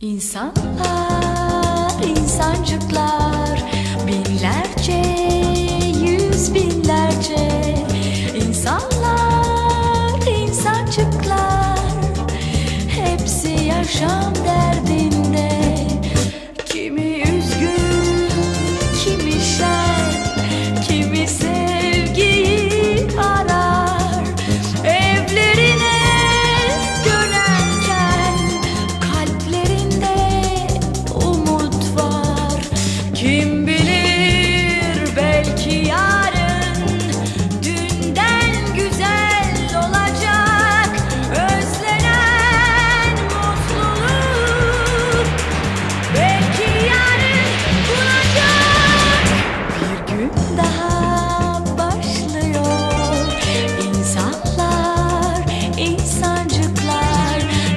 İnsanlar, insancıklar, binlerce, yüz binlerce insanlar, insancıklar, hepsi yaşam derdi.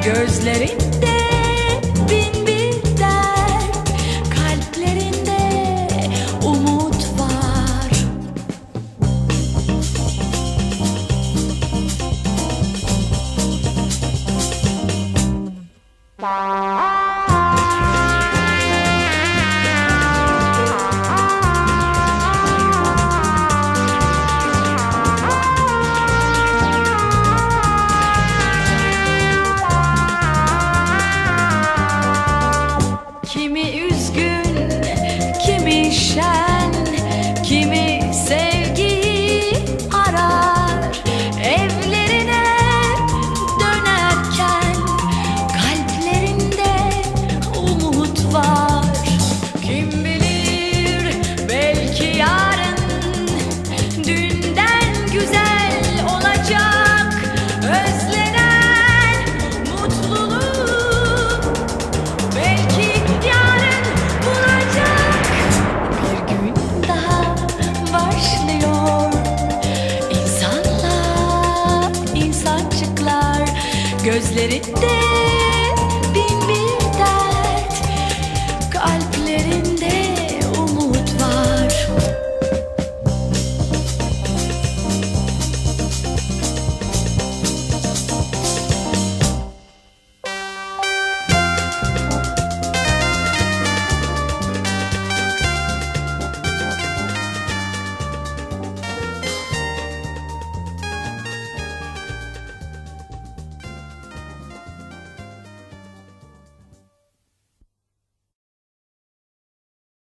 Gözlerinde bin bir dert Kalplerinde umut var Bye. Kimi gözlerinde